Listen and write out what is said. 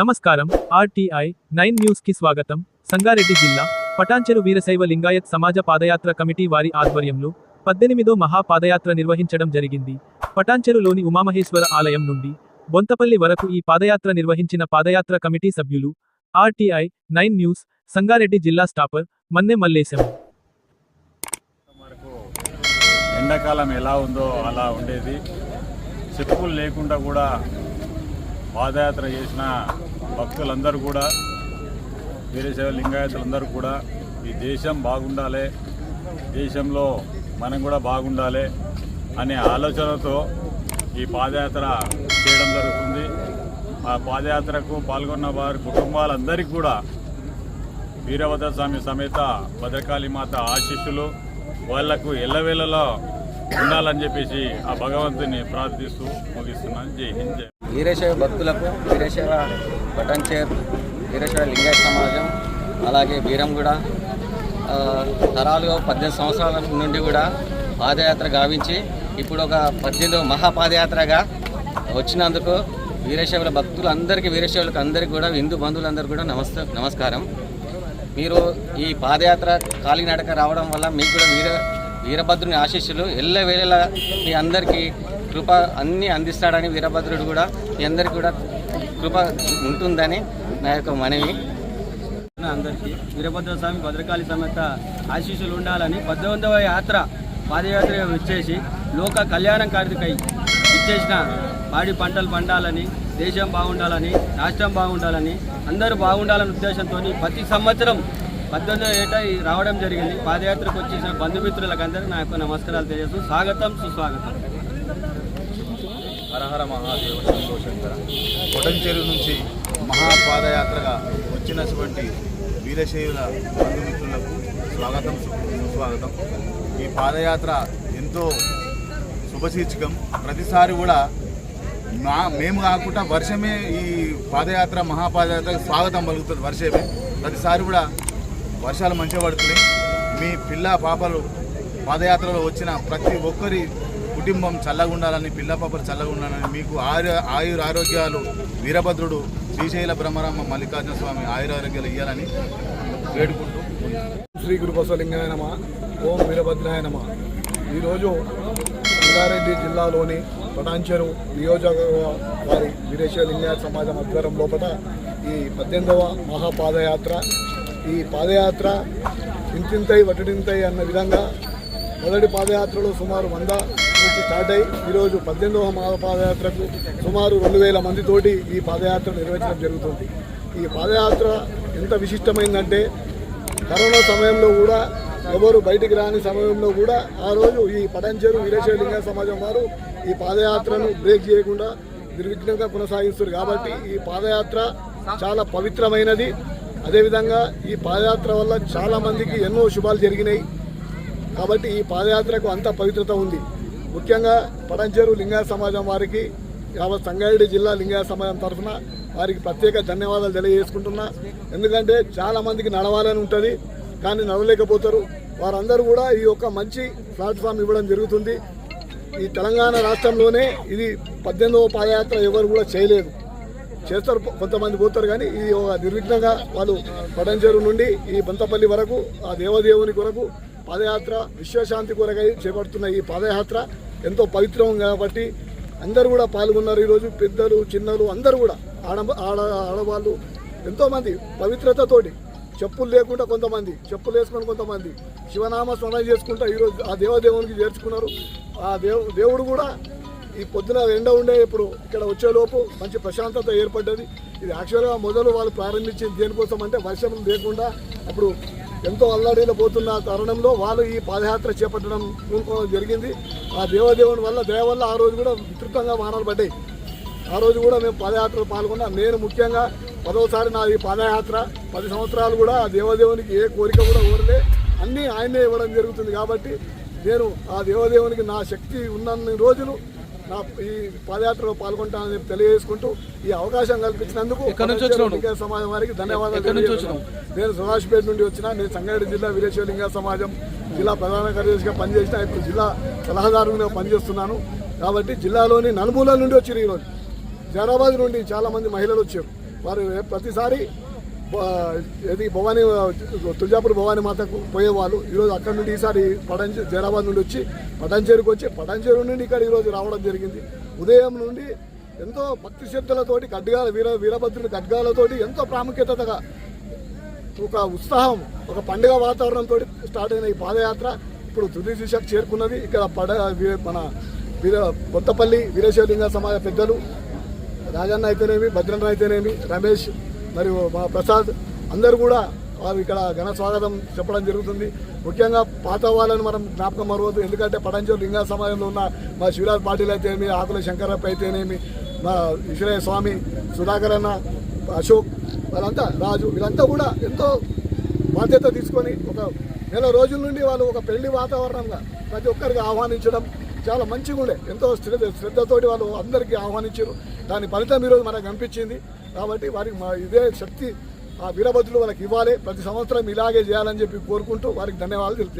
నమస్కారం. RTI nine న్యూస్కి స్వాగతం. సంగారెడ్డి జిల్లా పటాన్చెరు వీరశైవ లింగాయత్ సమాజ పాదయాత్ర కమిటీ వారి ఆధ్వర్యంలో పద్దెనిమిదో మహా పాదయాత్ర నిర్వహించడం జరిగింది. పటాన్చెరులోని ఉమామహేశ్వర ఆలయం నుండి బొంతపల్లి వరకు ఈ పాదయాత్ర నిర్వహించిన పాదయాత్ర కమిటీ సభ్యులు ఆర్టీఐ నైన్ న్యూస్ సంగారెడ్డి జిల్లా స్టాపర్ మన్నె మల్లేశం. ఎండాకాలం ఎలా ఉందో అలా ఉండేది. చెప్పులు లేకుండా కూడా పాదయాత్ర చేసిన భక్తులందరూ కూడా వీరశైవ లింగాయతులందరూ కూడా ఈ దేశం బాగుండాలి దేశంలో మనం కూడా బాగుండాలి అనే ఆలోచనతో ఈ పాదయాత్ర చేయడం జరుగుతుంది. ఆ పాదయాత్రకు పాల్గొన్న వారి కుటుంబాలందరికీ కూడా వీరభద్ర స్వామి సమేత భద్రకాళి మాత ఆశీస్సులు వాళ్ళకు ఎల్లవేళలో ఉండాలని చెప్పేసి ఆ భగవంతుని ప్రార్థిస్తూ ముగిస్తున్నాను. జై హింద్ వీరశైవ భక్తులకు వీరశైవ బటన్చేర్ వీరేశ్వర లింగాయ సమాజం అలాగే వీరంగూడ. తరాలుగా పద్దెనిమిది సంవత్సరాల నుండి కూడా పాదయాత్ర గావించి ఇప్పుడు ఒక పద్దెనిమిది మహాపాదయాత్రగా వచ్చినందుకు వీరశైవుల భక్తులందరికీ వీరశైవులకు అందరికీ కూడా హిందూ బంధువులందరికీ కూడా నమస్తే నమస్కారం. మీరు ఈ పాదయాత్ర కాలినడక రావడం వల్ల మీకు కూడా వీర వీరభద్రుని ఆశీస్సులు ఎల్ల వేళలా మీ అందరికీ కృప అన్నీ అందిస్తాడని వీరభద్రుడు కూడా మీ అందరికీ కూడా కృప ఉంటుందని నా యొక్క మనవి. అందరికీ వీరభద్ర స్వామి భద్రకాళి సమేత ఆశీస్సులు ఉండాలని పద్దెనిమిదవ యాత్ర పాదయాత్ర వచ్చేసి లోక కళ్యాణం కార్యకై ఇచ్చేసిన పాడి పంటలు పండాలని దేశం బాగుండాలని రాష్ట్రం బాగుండాలని అందరూ బాగుండాలనే ఉద్దేశంతో ప్రతి సంవత్సరం పద్దెనిమిదవ ఏట రావడం జరిగింది. పాదయాత్రకు వచ్చేసిన బంధుమిత్రులకు అందరికీ నా యొక్క నమస్కారాలు తెలియజేస్తూ స్వాగతం సుస్వాగతం. హరహర మహాదేవ శంకర. కొటంచెరు నుంచి మహాపాదయాత్రగా వచ్చినటువంటి వీరశైవుల బంధుమిత్రులకు స్వాగతం సుస్వాగతం. ఈ పాదయాత్ర ఎంతో శుభశీర్చకం ప్రతిసారి కూడా మా మేము కాకుండా వర్షమే ఈ పాదయాత్ర మహాపాదయాత్రకు స్వాగతం పలుకుతుంది వర్షమే. ప్రతిసారి కూడా వర్షాలు మంచిగా పడుతున్నాయి. మీ పిల్ల పాపలు పాదయాత్రలో వచ్చిన ప్రతి ఒక్కరి కుటుంబం చల్లగా ఉండాలని పిల్ల పాపలు చల్లగా ఉండాలని మీకు ఆయు ఆయుర ఆరోగ్యాలు వీరభద్రుడు శ్రీశైల బ్రహ్మరామ మల్లికార్జున స్వామి ఆయురారోగ్యాలు ఇవ్వాలని వేడుకుంటూ శ్రీ గురు బసవలింగాయ నమ ఓం వీరభద్రాయ నమ. ఈరోజు రంగారెడ్డి జిల్లాలోని పటాంచెరు నియోజకవర్గ వారి వీరేశ్వర లింగాయ సమాజం ఆధ్వర్యం లోపల ఈ పద్దెనిమిదవ మహాపాదయాత్ర. ఈ పాదయాత్ర ఇంతింతై వటడింతై అన్న విధంగా మొదటి పాదయాత్రలో సుమారు వంద నుంచి స్టార్ట్ అయ్యి ఈరోజు పద్దెనిమిదవ మహాపాదయాత్రకు సుమారు రెండు వేల మందితోటి ఈ పాదయాత్ర నిర్వహించడం జరుగుతుంది. ఈ పాదయాత్ర ఎంత విశిష్టమైందంటే కరోనా సమయంలో కూడా ఎవరు బయటికి రాని సమయంలో కూడా ఆ రోజు ఈ పటంచేరు వీరేశ్వరలింగ సమాజం వారు ఈ పాదయాత్రను బ్రేక్ చేయకుండా నిర్విఘ్నంగా కొనసాగిస్తారు కాబట్టి ఈ పాదయాత్ర చాలా పవిత్రమైనది. అదేవిధంగా ఈ పాదయాత్ర వల్ల చాలామందికి ఎన్నో శుభాలు జరిగినాయి. కాబట్టి ఈ పాదయాత్రకు అంత పవిత్రత ఉంది. ముఖ్యంగా పడంచేరు లింగాయ సమాజం వారికి యావత్ సంగారెడ్డి జిల్లా లింగాయ సమాజం తరఫున వారికి ప్రత్యేక ధన్యవాదాలు తెలియజేసుకుంటున్నా. ఎందుకంటే చాలామందికి నడవాలని ఉంటుంది కానీ నడవలేకపోతారు. వారందరూ కూడా ఈ యొక్క మంచి ప్లాట్ఫామ్ ఇవ్వడం జరుగుతుంది. ఈ తెలంగాణ రాష్ట్రంలోనే ఇది పద్దెనిమిదవ పాదయాత్ర ఎవరు కూడా చేయలేదు. చేస్తారు కొంతమంది పోతారు కానీ ఇది ఒక నిర్విఘ్నంగా వాళ్ళు పడంచేరు నుండి ఈ బంతపల్లి వరకు ఆ దేవదేవుని కొరకు పాదయాత్ర విశ్వశాంతి కొరకై చేపడుతున్న ఈ పాదయాత్ర ఎంతో పవిత్రం కాబట్టి అందరూ కూడా పాల్గొన్నారు ఈరోజు. పెద్దలు చిన్నలు అందరూ కూడా ఆడ ఆడ ఆడవాళ్ళు ఎంతోమంది పవిత్రతతోటి చెప్పులు లేకుండా కొంతమంది చెప్పులు వేసుకొని కొంతమంది శివనామ స్మరణ చేసుకుంటా ఈరోజు ఆ దేవదేవునికి చేర్చుకున్నారు. ఆ దేవు దేవుడు కూడా ఈ పొద్దున ఎండ ఉండే ఇప్పుడు ఇక్కడ వచ్చేలోపు మంచి ప్రశాంతత ఏర్పడ్డది. ఇది యాక్చువల్గా మొదలు వాళ్ళు ప్రారంభించింది దేనికోసం అంటే వర్షం లేకుండా అప్పుడు ఎంతో అల్లడిలో పోతున్న తరుణంలో వాళ్ళు ఈ పాదయాత్ర చేపట్టడం జరిగింది. ఆ దేవదేవుని వల్ల దయ వల్ల ఆ రోజు కూడా విస్తృతంగా వాహనాలు పడ్డాయి. ఆ రోజు కూడా మేము పాదయాత్రలో పాల్గొన్నాం. నేను ముఖ్యంగా పదవసారి నా ఈ పాదయాత్ర పది సంవత్సరాలు కూడా ఆ దేవదేవునికి ఏ కోరిక కూడా కోరలే. అన్నీ ఆయనే ఇవ్వడం జరుగుతుంది కాబట్టి నేను ఆ దేవదేవునికి నా శక్తి ఉన్నన్ని రోజులు నా ఈ పాదయాత్రలో పాల్గొంటానని తెలియజేసుకుంటూ ఈ అవకాశం కల్పించినందుకు లింగ సమాజం వారికి ధన్యవాదాలు. నేను సుభాష్పేట నుండి వచ్చిన నేను సంగారెడ్డి జిల్లా వీరేశ్వర లింగ సమాజం జిల్లా ప్రధాన కార్యదర్శిగా పనిచేసిన ఇప్పుడు జిల్లా సలహాదారుగా పనిచేస్తున్నాను. కాబట్టి జిల్లాలోని నలుమూలల నుండి వచ్చారు ఈరోజు. జైరాబాద్ నుండి చాలా మంది మహిళలు వచ్చారు. వారు ప్రతిసారి ఏది భవానీ తుల్జాపూర్ భవానీ మాతకు పోయేవాళ్ళు. ఈరోజు అక్కడ నుండి ఈసారి పటాన్చే జైరాబాద్ నుండి వచ్చి పటాన్చేరుకు వచ్చి పటాన్చేరు నుండి ఇక్కడ ఈరోజు రావడం జరిగింది. ఉదయం నుండి ఎంతో భక్తి శ్రద్ధలతోటి ఖడ్గాల వీర వీరభద్రుడి ఖడ్గాలతోటి ఎంతో ప్రాముఖ్యతగా ఒక ఉత్సాహం ఒక పండుగ వాతావరణంతో స్టార్ట్ అయిన ఈ పాదయాత్ర ఇప్పుడు తుది దిశకు చేరుకున్నది. ఇక్కడ పడ మన వీర కొత్తపల్లి వీరేశ్వరలింగ సమాజ పెద్దలు రాజన్న అయితేనేమి భద్రన్న అయితేనేమి రమేష్ మరియు మా ప్రసాద్ అందరూ కూడా వారు ఇక్కడ ఘన స్వాగతం చెప్పడం జరుగుతుంది. ముఖ్యంగా పాత వాళ్ళని మనం జ్ఞాపకం మరవద్దు. ఎందుకంటే పడంచూరు లింగ సమాజంలో ఉన్న మా శివరాజ్ పాటిల్ అయితేనేమి ఆకుల శంకరప్ప అయితేనేమి మా ఈశ్వరయ్య స్వామి సుధాకర్ అన్న అశోక్ వాళ్ళంతా రాజు వీళ్ళంతా కూడా ఎంతో బాధ్యత తీసుకొని ఒక నెల రోజుల నుండి వాళ్ళు ఒక పెళ్ళి వాతావరణంగా ప్రతి ఒక్కరికి ఆహ్వానించడం చాలా మంచిగా ఉండే ఎంతో శ్రద్ధ శ్రద్ధతోటి వాళ్ళు అందరికీ ఆహ్వానించారు. దాని ఫలితం ఈరోజు మనకు కనిపించింది. కాబట్టి వారికి మా ఇదే శక్తి ఆ వీరభద్రులు వాళ్ళకి ఇవ్వాలి. ప్రతి సంవత్సరం ఇలాగే చేయాలని చెప్పి కోరుకుంటూ వారికి ధన్యవాదాలు తెలియజేస్తాను